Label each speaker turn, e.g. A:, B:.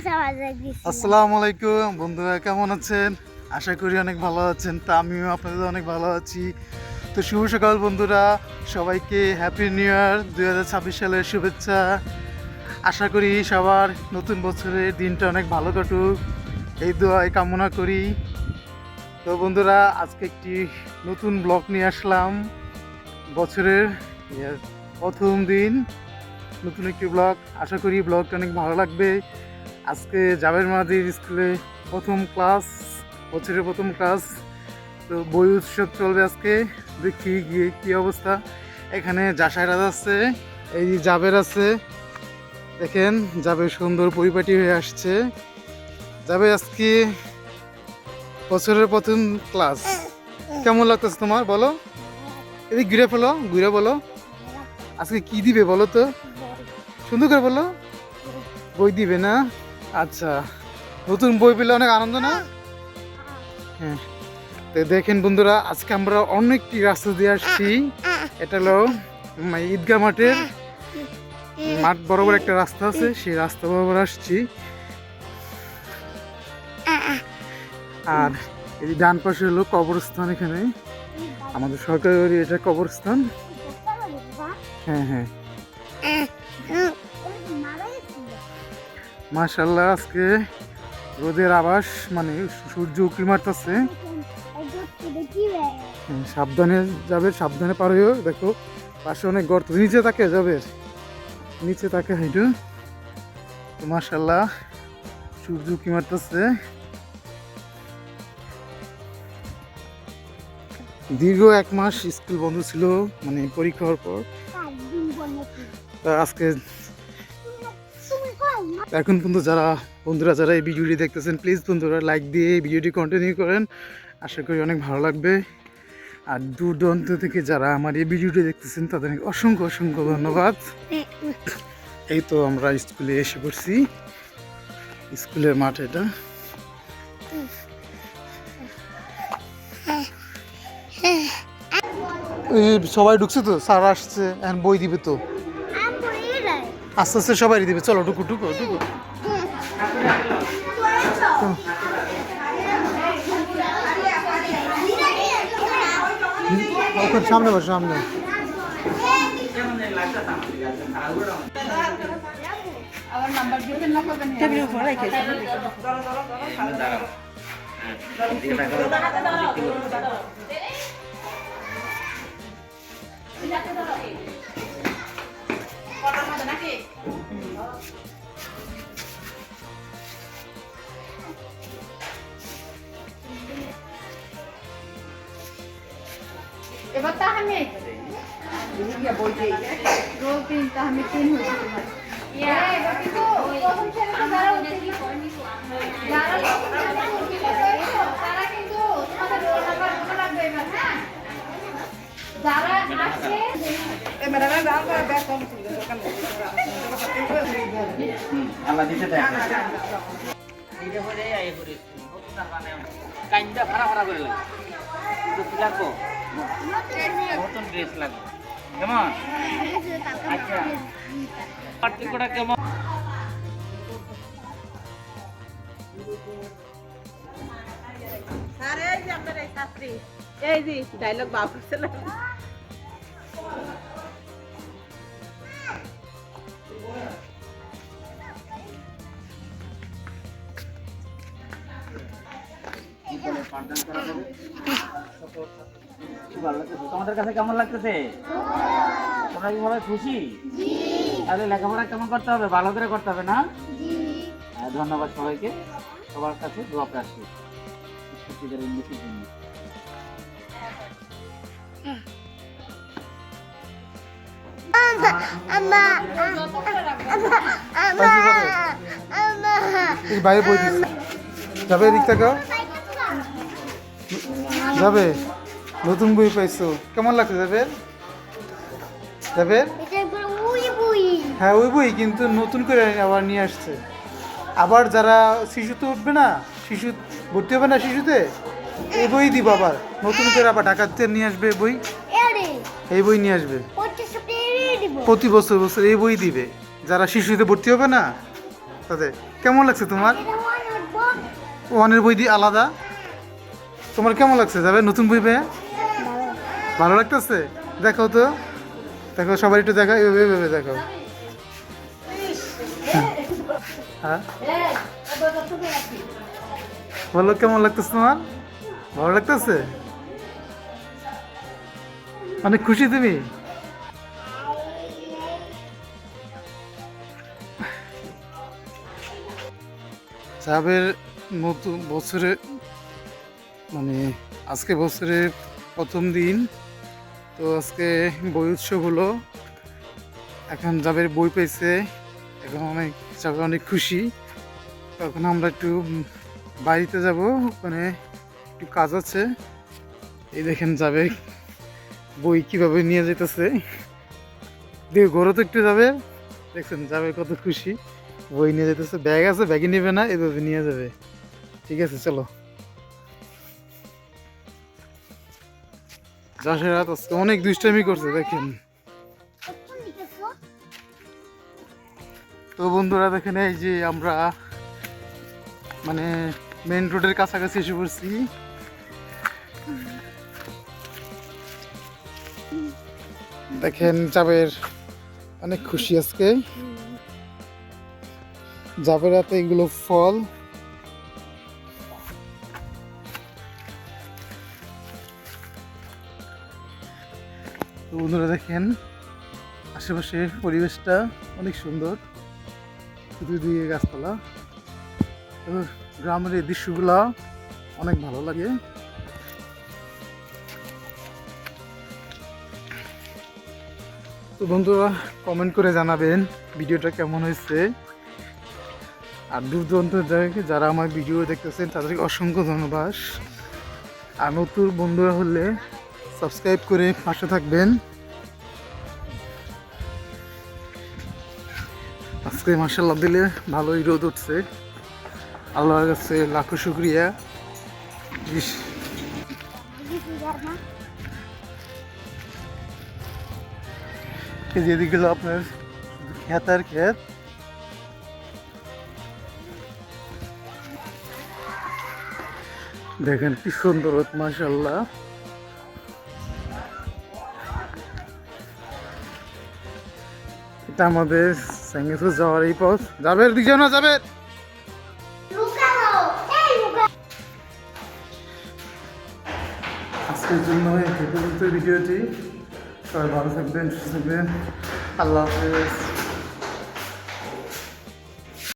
A: আসসালামু আলাইকুম বন্ধুরা কেমন আছেন? আশা করি অনেক ভালো আছেন তা আমিও আপনাদের অনেক ভালো আছি। তো শুভ সকাল বন্ধুরা সবাইকে হ্যাপি নিউ ইয়ার দুই হাজার ছাব্বিশ সালের শুভেচ্ছা। আশা করি সবার নতুন বছরের দিনটা অনেক ভালো কাটুক এই দোয়াই কামনা করি। তো বন্ধুরা আজকে একটি নতুন ব্লগ নিয়ে আসলাম। বছরের ইয়ে, প্রথম দিন। নতুন একটি ব্লগ আশা করি ব্লগটা অনেক ভালো লাগবে। আজকে জাবের মাদির স্কুলে প্রথম ক্লাস, বছরের প্রথম ক্লাস, তো বই উৎসব চলবে আজকে। দেখি গিয়ে কী অবস্থা। এখানে জাসাইরাজ আছে, এই জাবের আছে। দেখেন, জাবের সুন্দর পরিপাটি হয়ে আসছে। যাবে আজকে বছরের প্রথম ক্লাস। কেমন লাগতেছে তোমার? বলো। এদিক ঘুরে ফেলো, ঘুরে বলো। আজকে কি দিবে বলো তো? সুন্দর করে বলো। বই দিবে না? আচ্ছা নতুন বই পেলে অনেক আনন্দ না? হ্যাঁ তো দেখেন বন্ধুরা আজকে আমরা অন্য একটি রাস্তা দিয়ে আসছি। এটা হলো উম, ঈদগাহ মাঠের মাঠ বরাবর একটা রাস্তা আছে সেই রাস্তা বরাবর আসছি। আর এই ডান পাশে হলো কবরস্থান এখানে। আমাদের সরকারি এটা কবরস্থান। হ্যাঁ হ্যাঁ। মাশাল্লাহ আজকে রোদের আবাস মানে সূর্য উকি মারতেছে। সাবধানে যাবে সাবধানে পার হয়েও দেখো পাশে অনেক গর্ত নিচে তাকে যাবে। নিচে তাকে হাইটু। মাশাল্লাহ সূর্য উকি মারতেছে। দীর্ঘ এক মাস স্কুল বন্ধ ছিল মানে পরীক্ষা হওয়ার পর। আজকে এখন পর্যন্ত যারা বন্ধুরা, যারা এই ভিডিওটি দেখতেছেন প্লিজ বন্ধুরা লাইক দিয়ে ভিডিওটি কন্টিনিউ করেন। আশা করি অনেক ভালো লাগবে। আর দূর দূরান্ত থেকে যারা আমার এই ভিডিওটি দেখতেছেন তাদের অসংখ্য অসংখ্য ধন্যবাদ। এই তো আমরা স্কুলে এসে পড়ছি। স্কুলের মাঠ এটা। সবাই ঢুকছে তো? স্যার আসছে বই দিবে তো। আস্তে আস্তে সবাই দিবে চলো টুকু টুকু টুকু ওখানে সামনে বসো সামনে।
B: এবার তাহামি রোজ দিন তাহামি তিন হয়েছে তোমার হ্যাঁ, এবার কিন্তু প্রথম শ্রেণীতে যারা উত্তীর্ণ যারা প্রথম শ্রেণীতে উত্তীর্ণ হয়েছো, তারা কিন্তু তোমাদের রোল নাম্বার মনে রাখবে এবার, হ্যাঁ? যারা আসে
C: আল্লাহ দিতে দেয়। এইটা হলে এই করে কাইন্ডা ভাড়া ভাড়া করে লাগে। তো কি লাগবো? নতুন ড্রেস লাগবে। কেমন? আচ্ছা। পার্থক্যটা কেমন?
D: এই যে আপনার এই ছাত্রী। এই যে ডায়লগ বাউ করছিলাম
C: তোমাদের কাছে কেমন লাগতেছে? তোমরা কি সবাই খুশি? তাহলে লেখাপড়া কেমন করতে হবে? ভালো করে করতে হবে না? হ্যাঁ, ধন্যবাদ সবাইকে। সবার কাছে দোয়া প্রার্থী শিক্ষার্থীদের উন্নতির জন্য।
A: বাইরে বই যাবে এদিক থেকে। যাবে? নতুন বই পাইছো। কেমন লাগছে যাবে? যাবে? হ্যাঁ ওই বই কিন্তু নতুন করে আবার নিয়ে আসছে। আবার যারা শিশুতে উঠবে না শিশু ভর্তি হবে না শিশুতে এই বই দিব আবার। নতুন করে আবার ঢাকাতে নিয়ে আসবে বই। এই বই নিয়ে আসবে। প্রতি বছর বছর এই বই দিবে। যারা শিশুতে ভর্তি হবে না তাদের। কেমন লাগছে তোমার? ওয়ানের বই দিয়ে আলাদা। তোমার কেমন লাগছে? যাবে? নতুন বই পেয়ে? ভালো লাগতেছে? দেখো তো। দেখো সবাই একটু দেখো এভাবে এভাবে দেখো হ্যাঁ? বলো, কেমন লাগতেছে তোমার? ভালো লাগতেছে? অনেক খুশি তুমি? সাহেবের নতুন বছরে মানে আজকে বছরের প্রথম দিন। তো আজকে বই উৎসব হলো। এখন যাবের বই পেয়েছে, এখন অনেক যাবে অনেক খুশি। তখন আমরা একটু বাড়িতে যাব, ওখানে একটু কাজ আছে। এই দেখেন যাবে বই কীভাবে নিয়ে যেতেছে। দিয়ে গরু তো একটু যাবে। দেখছেন, যাবে কত খুশি। বই নিয়ে যেতেছে। ব্যাগ আছে ব্যাগে নেবে না, এভাবে নিয়ে যাবে। ঠিক আছে, চলো। যশের রাত আজকে অনেক দুষ্টামি করছে, দেখেন। তো বন্ধুরা, দেখেন এই যে আমরা মানে মেন রোডের কাছাকাছি এসে পড়ছি। দেখেন, জাবের অনেক খুশি আজকে। জাবের হাতে এগুলো ফল। বন্ধুরা দেখেন, আশেপাশের পরিবেশটা অনেক সুন্দর। দুদিকে গাছপালা। তো গ্রামের এই দৃশ্যগুলা অনেক ভালো লাগে। তো বন্ধুরা কমেন্ট করে জানাবেন ভিডিওটা কেমন হয়েছে। আর দূর দূরান্ত যারা আমার ভিডিও দেখতেছেন, তাদেরকে অসংখ্য ধন্যবাদ। আর নতুন বন্ধুরা হলে সাবস্ক্রাইব করে পাশে থাকবেন। আজকে মার্শাল্লাহ দিলে ভালোই রোদ উঠছে। আল্লাহর কাছে লাখো শুক্রিয়া। এই আপনার আর ক্ষেত। দেখেন কি সুন্দর রোদ মার্শাল্লাহ এটা আমাদের স্যাঙ্গেসুর যাওয়ার এই পথ যাবে দিকে না যাবে আজকের জন্য এই ভিডিওটি সবাই ভালো থাকবেন সুস্থ থাকবেন আল্লাহ হাফেজ